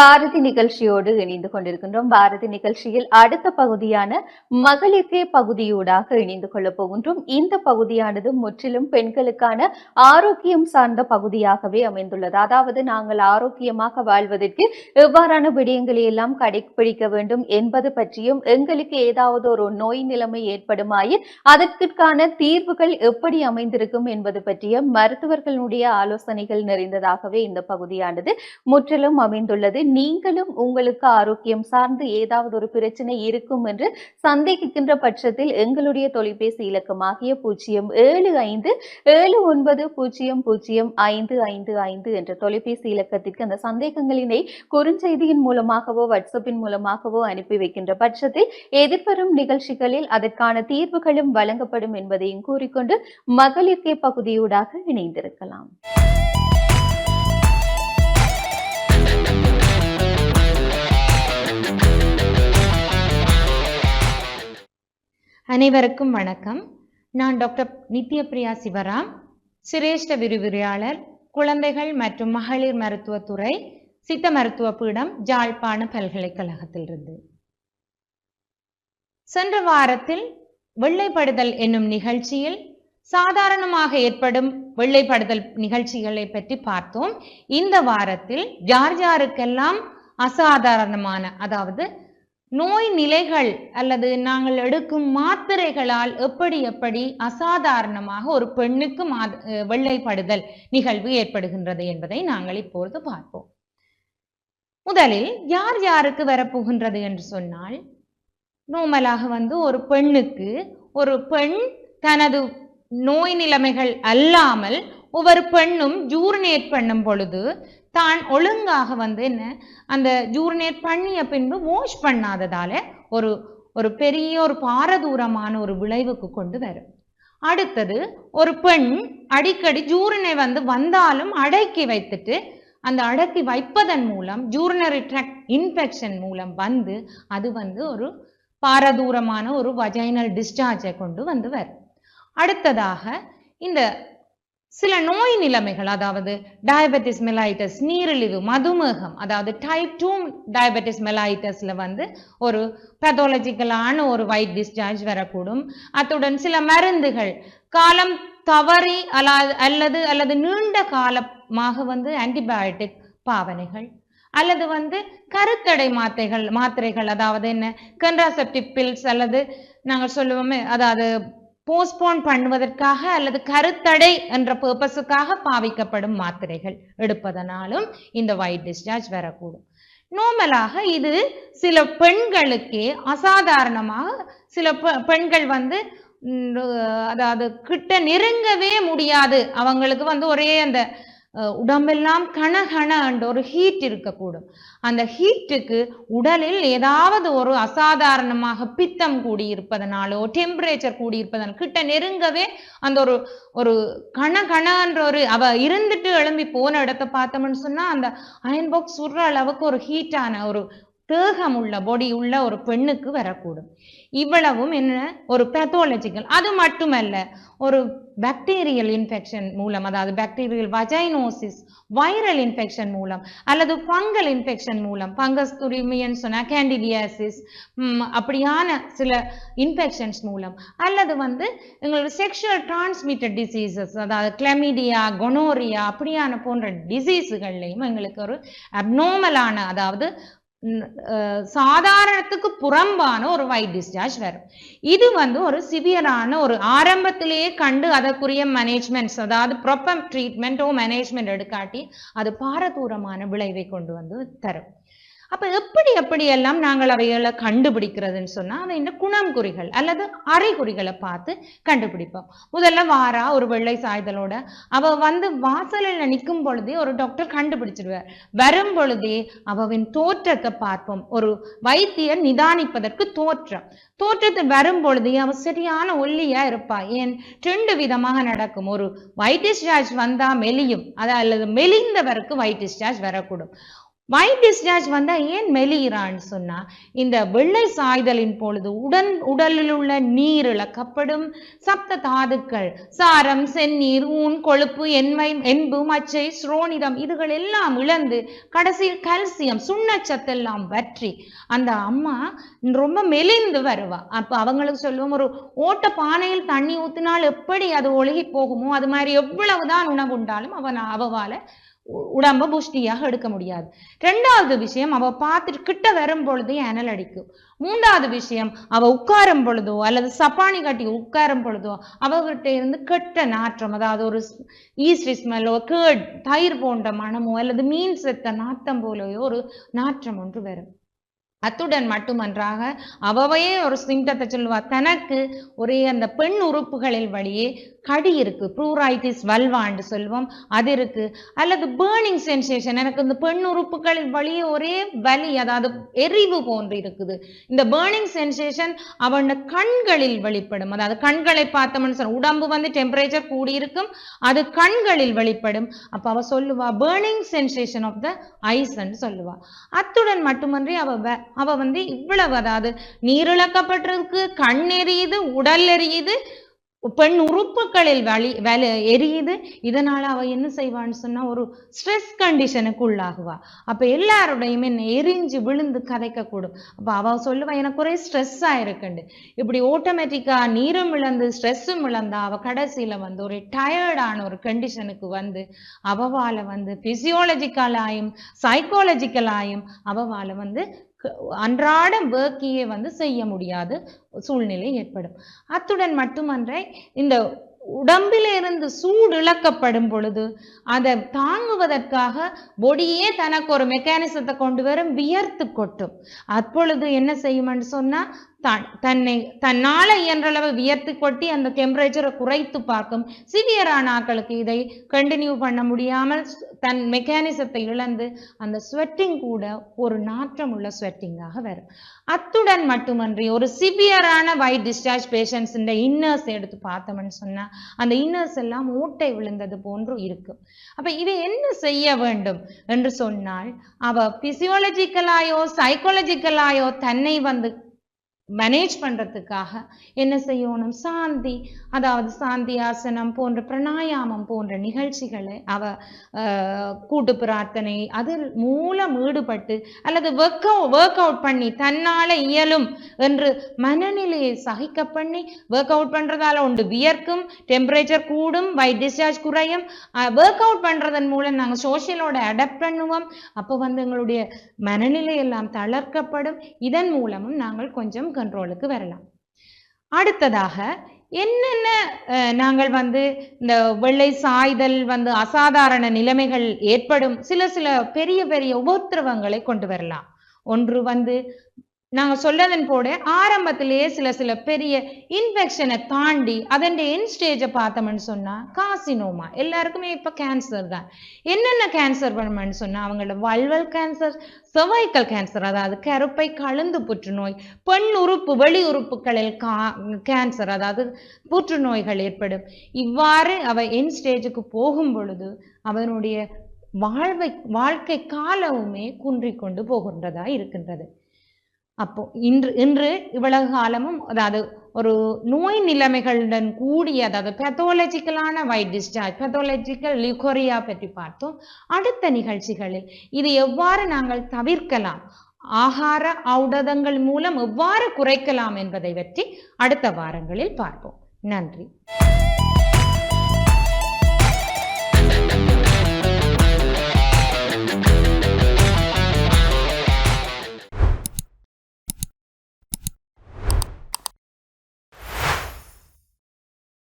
பாரதி நிகழ்ச்சியோடு இணைந்து கொண்டிருக்கின்றோம். பாரதி நிகழ்ச்சியில் அடுத்த பகுதியான மகளிர்கே பகுதியூடாக இணைந்து கொள்ளப் போகின்றோம். இந்த பகுதியானது முற்றிலும் பெண்களுக்கான ஆரோக்கியம் சார்ந்த பகுதியாகவே அமைந்துள்ளது. அதாவது நாங்கள் ஆரோக்கியமாக வாழ்வதற்கு எவ்வாறான விடயங்களை எல்லாம் கடைபிடிக்க வேண்டும் என்பது பற்றியும் எங்களுக்கு ஏதாவது ஒரு நோய் நிலைமை ஏற்படுமாயின் அதற்கான தீர்வுகள் எப்படி அமைந்திருக்கும் என்பது பற்றிய மருத்துவர்களுடைய ஆலோசனைகள் நிறைந்ததாகவே இந்த பகுதியானது முற்றிலும் அமைந்துள்ளது. நீங்களும் உங்களுக்கு ஆரோக்கியம் சார்ந்து ஏதாவது ஒரு பிரச்சனை இருக்கும் என்று சந்தேகிக்கின்ற பட்சத்தில் எங்களுடைய தொலைபேசி இலக்கமாகிய பூஜ்ஜியம் ஏழு ஐந்து ஏழு ஒன்பது பூஜ்ஜியம் பூஜ்ஜியம் ஐந்து ஐந்து ஐந்து என்ற தொலைபேசி இலக்கத்திற்கு அந்த சந்தேகங்களினை குறுஞ்செய்தியின் மூலமாகவோ வாட்ஸ்அப்பின் மூலமாகவோ அனுப்பி வைக்கின்ற பட்சத்தில் எதிர்வரும் நிகழ்ச்சிகளில் அதற்கான தீர்வுகளும் வழங்கப்படும் என்பதையும் கூறிக்கொண்டு மகளிர்கே பகுதியூடாக இணைந்திருக்கலாம். அனைவருக்கும் வணக்கம். நான் டாக்டர் நித்யபிரியா சிவராம் சிரேஷ்ட விரிவுரையாளர் குழந்தைகள் மற்றும் மகளிர் மருத்துவத்துறை சித்த மருத்துவ பீடம் ஜாழ்ப்பாண பல்கலைக்கழகத்திலிருந்து. சென்ற வாரத்தில் வெள்ளைப்படுதல் என்னும் நிகழ்ச்சியில் சாதாரணமாக ஏற்படும் வெள்ளைப்படுதல் நிகழ்ச்சிகளை பற்றி பார்த்தோம். இந்த வாரத்தில் யார் யாருக்கெல்லாம் அசாதாரணமான அதாவது நோய் நிலைகள் அல்லது நாங்கள் எடுக்கும் மாத்திரைகளால் எப்படி எப்படி அசாதாரணமாக ஒரு பெண்ணுக்கு மா வெள்ளைப்படுதல் நிகழ்வு ஏற்படுகின்றது என்பதை நாங்கள் இப்பொழுது பார்ப்போம். முதலில் யார் யாருக்கு வரப்போகின்றது என்று சொன்னால் நோமலாக வந்து ஒரு பெண்ணுக்கு ஒரு பெண் தனது நோய் நிலைமைகள் அல்லாமல் ஒவ்வொரு பெண்ணும் ஜூர்னேட் பண்ணும் பொழுது தான் ஒழுங்காக வந்து என்ன அந்த ஜூர்னேட் பண்ணிய பின்பு வாஷ் பண்ணாததால ஒரு ஒரு பெரிய ஒரு பாரதூரமான ஒரு விளைவுக்கு கொண்டு வரும். அடுத்தது ஒரு பெண் அடிக்கடி ஜூரினை வந்து வந்தாலும் அடக்கி வைத்துட்டு அந்த அடக்கி வைப்பதன் மூலம் ஜூரினரி ட்ராக் இன்ஃபெக்ஷன் மூலம் வந்து அது வந்து ஒரு பாரதூரமான ஒரு வஜைனல் டிஸ்சார்ஜை கொண்டு வந்து வரும். அடுத்ததாக இந்த சில நோய் நிலைமைகள் அதாவது டயபெட்டிஸ் மெலாயிட்டஸ் நீரிழிவு மதுமேகம் அதாவது டைப் டூ டயபெட்டிஸ் மெலாயிட்டஸில் வந்து ஒரு பேத்தாலஜிக்கலான ஒரு வைட் டிஸ்சார்ஜ் வரக்கூடும். அத்துடன் சில மருந்துகள் காலம் தவறி அல்லது அல்லது அல்லது நீண்ட காலமாக வந்து ஆன்டிபயோட்டிக் பாவனைகள் அல்லது வந்து கருத்தடை மாத்திரைகள் மாத்திரைகள் அதாவது என்ன கன்ட்ராசெப்டிவ் பில்ஸ் அல்லது நாங்கள் சொல்லுவோமே அதாவது போஸ்ட்போன் பண்ணுவதற்காக அல்லது கருத்தடை என்ற பர்பஸுக்காக பாவிக்கப்படும் மாத்திரைகள் எடுப்பதனாலும் இந்த ஒயிட் டிஸ்சார்ஜ் வரக்கூடும். நார்மலாக இது சில பெண்களுக்கே அசாதாரணமாக சில பெண்கள் வந்து அதாவது கிட்ட நெருங்கவே முடியாது. அவங்களுக்கு வந்து ஒரே அந்த உடம்பெல்லாம் கணகண என்ற ஒரு ஹீட் இருக்கக்கூடும். அந்த ஹீட்டுக்கு உடலில் ஏதாவது ஒரு அசாதாரணமாக பித்தம் கூடியிருப்பதனாலோ டெம்பரேச்சர் கூடியிருப்பதனால கிட்ட நெருங்கவே அந்த ஒரு ஒரு கண ஒரு அவ இருந்துட்டு எழும்பி போன இடத்த பார்த்தோம்னு சொன்னா அந்த அயன் பாக்ஸ் சுடுற அளவுக்கு ஒரு ஹீட்டான ஒரு தேகம் உள்ள பொடி உள்ள ஒரு பெண்ணுக்கு வரக்கூடும். இவ்வளவும் என்ன? ஒரு பேத்தாலஜிக்கல் அது மட்டுமல்ல ஒரு பாக்டீரியல் இன்ஃபெக்ஷன் மூலம் அதாவது பாக்டீரியல் வஜைனோசிஸ் வைரல் இன்ஃபெக்ஷன் மூலம் அல்லது ஃபங்கல் இன்ஃபெக்ஷன் மூலம் பங்கஸ் துரிமியன்னு சொன்னா கேண்டிடியாசிஸ் அப்படியான சில இன்ஃபெக்ஷன்ஸ் மூலம் அல்லது வந்து எங்களோட செக்ஷுவல் டிரான்ஸ்மிட்டட் டிசீசஸ் அதாவது கிளமிடியா கொனோரியா அப்படியான போன்ற டிசீஸுகள்லையும் எங்களுக்கு ஒரு அப்னோமலான அதாவது சாதாரணத்துக்கு புறம்பான ஒரு வைட் டிஸ்சார்ஜ் வரும். இது வந்து ஒரு சிவியரான ஒரு ஆரம்பத்திலேயே கண்டு அதற்குரிய மேனேஜ்மெண்ட்ஸ் அதாவது ப்ராப்பர் ட்ரீட்மெண்ட்டோ மேனேஜ்மெண்ட் எடுக்காட்டி அது பாரதூரமான விளைவை கொண்டு வந்து தரும். அப்ப எப்படி எப்படியெல்லாம் நாங்கள் அவைகளை கண்டுபிடிக்கிறதுன்னு சொன்னா இந்த குணம் குறிகள் அல்லது அறைகுறிகளை பார்த்து கண்டுபிடிப்போம். முதல்ல வாரா ஒரு வெள்ளை சாய்தலோட அவ வந்து வாசலில் நிற்கும் பொழுதே ஒரு டாக்டர் கண்டுபிடிச்சிடுவார். வரும் பொழுதே அவவின் தோற்றத்தை பார்ப்போம். ஒரு வைத்தியர் நிதானிப்பதற்கு தோற்றம். தோற்றத்தில் வரும் பொழுதே அவ சரியான ஒல்லியா இருப்பா. ஏன்? ரெண்டு விதமாக நடக்கும். ஒரு வைட்டிஸ் சார்ஜ் வந்தா மெலியும் அது அல்லது மெலிந்தவருக்கு வைட்டிஸ் சார்ஜ் வரக்கூடும். ஒயிட் டிஸ்சார்ஜ் வந்தால் ஏன் மெலிகிறான்னு சொன்னா இந்த வெள்ளை சாய்தலின் பொழுது உடன் உடலில் உள்ள நீர் இழக்கப்படும். சப்த தாதுக்கள் சாரம் செந்நீர் ஊன் கொழுப்பு எண்மை என்பு மச்சை ஸ்ரோனிதம் இதுகள் எல்லாம் இழந்து கடைசியில் கால்சியம் சுண்ணச்சத்தெல்லாம் வற்றி அந்த அம்மா ரொம்ப மெலிந்து வருவா. அப்ப அவங்களுக்கு சொல்லுவோம் ஒரு ஓட்ட பானையில் தண்ணி ஊற்றினால் எப்படி அது ஒழுகி போகுமோ அது மாதிரி எவ்வளவுதான் உணவு உண்டாலும் அவன் அவவால் உடம்ப புஷ்டியாக எடுக்க முடியாது. ரெண்டாவது விஷயம் அவ பார்த்துட்டு கிட்ட வரும் பொழுது அனல் அடிக்கும். மூன்றாவது விஷயம் அவ உட்காரும் பொழுதோ அல்லது சப்பானி கட்டி உட்காரும் பொழுதோ அவகிட்ட இருந்து கெட்ட நாற்றம் அதாவது ஒரு ஈஸ்ட் ஸ்மெல்லோ கேட் தயிர் போன்ற மணமோ அல்லது மீன் செத்த நாத்தம் போலயோ ஒரு நாற்றம் ஒன்று வரும். அத்துடன் மட்டுமன்றாக அவவையே ஒரு சிம்டத்தை சொல்லுவா தனக்கு ஒரே அந்த பெண் உறுப்புகளில் வழியே கடி இருக்கு ப்ரூராய்டிஸ் வல்வான்னு சொல்லுவோம் அது இருக்கு. அல்லது பேர்னிங் சென்சேஷன் எனக்கு இந்த பெண் உறுப்புகளில் வழியே ஒரே வலி அதாவது எரிவு போன்று இருக்குது. இந்த பேர்னிங் சென்சேஷன் அவன் கண்களில் வெளிப்படும். அதாவது கண்களை பார்த்தோம்னு சொல்ல உடம்பு வந்து டெம்பரேச்சர் கூடியிருக்கும் அது கண்களில் வெளிப்படும். அப்ப அவ சொல்லுவா பேர்னிங் சென்சேஷன் ஆஃப் த ஐஸ்ன்னு சொல்லுவா. அத்துடன் மட்டுமன்றி அவ அவ வந்து இவ்வளவு அதாவது நீரிழக்கப்பட்டிருக்கு கண் எரியுது உடல் எரியுது பெண் உறுப்புகளில் வலி வலி எரியுது. இதனால அவ என்ன செய்வான்னு சொன்னா ஒரு ஸ்ட்ரெஸ் கண்டிஷனுக்கு உள்ளாகுவா. அப்ப எல்லாரோடையுமே எரிஞ்சு விழுந்து கதைக்க கூடும் அப்ப அவ சொல்லுவா எனக்கு ஒரே ஸ்ட்ரெஸ்ஸா இருக்குண்டு. இப்படி ஆட்டோமேட்டிக்கா நீரும் இழந்து ஸ்ட்ரெஸ்ஸும் இழந்தா அவ கடைசியில வந்து ஒரு டயர்டான ஒரு கண்டிஷனுக்கு வந்து அவவால வந்து பிசியோலஜிக்கலாயும் சைக்காலஜிக்கலாயும் அவவால வந்து அன்றாட வேர்க்கியே வந்து செய்ய முடியாத சூழ்நிலை ஏற்படும். அத்துடன் மட்டுமன்றே இந்த உடம்பிலிருந்து சூடு இழக்கப்படும் பொழுது அதை தாங்குவதற்காக பொடியே தனக்கு ஒரு மெக்கானிசத்தை கொண்டு வரும் வியர்த்து கொட்டும். அப்பொழுது என்ன செய்யும்னு சொன்னா தான் தன்னை தன்னால இயன்றளவு வியர்த்து கொட்டி அந்த டெம்பரேச்சரை குறைத்து பார்க்கும் சிவியரான ஆக்களுக்கு இதை கண்டினியூ பண்ண முடியாமல் தன் மெக்கானிசத்தை இழந்து அந்த ஸ்வெட்டிங் கூட ஒரு நாற்றம் உள்ள ஸ்வெட்டிங்காக வரும். அத்துடன் மட்டுமன்றி ஒரு சிவியரான வைட் டிஸ்சார்ஜ் பேஷண்ட்ஸின் இந்த இன்னர்ஸ் எடுத்து பார்த்தோம்னு சொன்னால் அந்த இன்னர்ஸ் எல்லாம் மூட்டை விழுந்தது போன்று இருக்கும். அப்போ இதை என்ன செய்ய வேண்டும் என்று சொன்னால் அவ பிசியோலஜிக்கலாயோ சைக்காலஜிக்கலாயோ தன்னை வந்து மேனேஜ் பண்ணுறதுக்காக என்ன செய்யணும்? சாந்தி அதாவது சாந்தி ஆசனம் போன்ற பிரணாயாமம் போன்ற நிகழ்ச்சிகளை அவ கூட்டு பிரார்த்தனை அதில் மூலம் ஈடுபட்டு அல்லது ஒர்க் ஒர்க் அவுட் பண்ணி தன்னால் இயலும் என்று மனநிலையை சகிக்க பண்ணி ஒர்க் அவுட் பண்ணுறதால உண்டு. வியர்க்கும் டெம்பரேச்சர் கூடும் வைட் டிஸ்சார்ஜ் குறையும். ஒர்க் அவுட் பண்ணுறதன் மூலம் நாங்கள் சோஷியலோட அடாப்ட் பண்ணுவோம். அப்போ வந்து எங்களுடைய மனநிலை எல்லாம் தளர்க்கப்படும். இதன் மூலமும் நாங்கள் கொஞ்சம் கண்ட்ரோலுக்கு வரலாம். அடுத்ததாக என்னென்ன நாங்கள் வந்து இந்த வெள்ளை சாய்தல் வந்து அசாதாரண நிலைமைகள் ஏற்படும் சில சில பெரிய பெரிய உபத்திரவங்களை கொண்டு வரலாம். ஒன்று வந்து நாங்க சொல்றதன் போட. ஆரம்பத்திலேயே சில சில பெரிய இன்ஃபெக்ஷனை தாண்டி அதன் என் ஸ்டேஜை பார்த்தோம்னு சொன்னா காசினோமா எல்லாருக்குமே இப்ப கேன்சர் தான். என்னென்ன கேன்சர் பண்ணணும்னு சொன்னா அவங்களோட வல்வல் கேன்சர் செவைக்கல் கேன்சர் அதாவது கருப்பை கலந்து புற்றுநோய் பெண் உறுப்பு வெளி உறுப்புகளில் கா கேன்சர் அதாவது புற்றுநோய்கள் ஏற்படும். இவ்வாறு அவ என் ஸ்டேஜுக்கு போகும் பொழுது அவனுடைய வாழ்வை வாழ்க்கை காலமுமே குன்றிக்கொண்டு போகின்றதா இருக்கின்றது. அப்போ இன்று இன்று இவ்வளவு காலமும் அதாவது ஒரு நோய் நிலைமைகளுடன் கூடிய அதாவது பெத்தோலஜிக்கலான வைட் டிஸ்சார்ஜ் பெத்தோலஜிக்கல் லியூகோரியா பற்றி பார்த்தோம். அடுத்த நிகழ்ச்சிகளில் இது எவ்வாறு நாங்கள் தவிர்க்கலாம்? ஆகார ஔடதங்கள் மூலம் எவ்வாறு குறைக்கலாம் என்பதை பற்றி அடுத்த வாரங்களில் பார்ப்போம். நன்றி.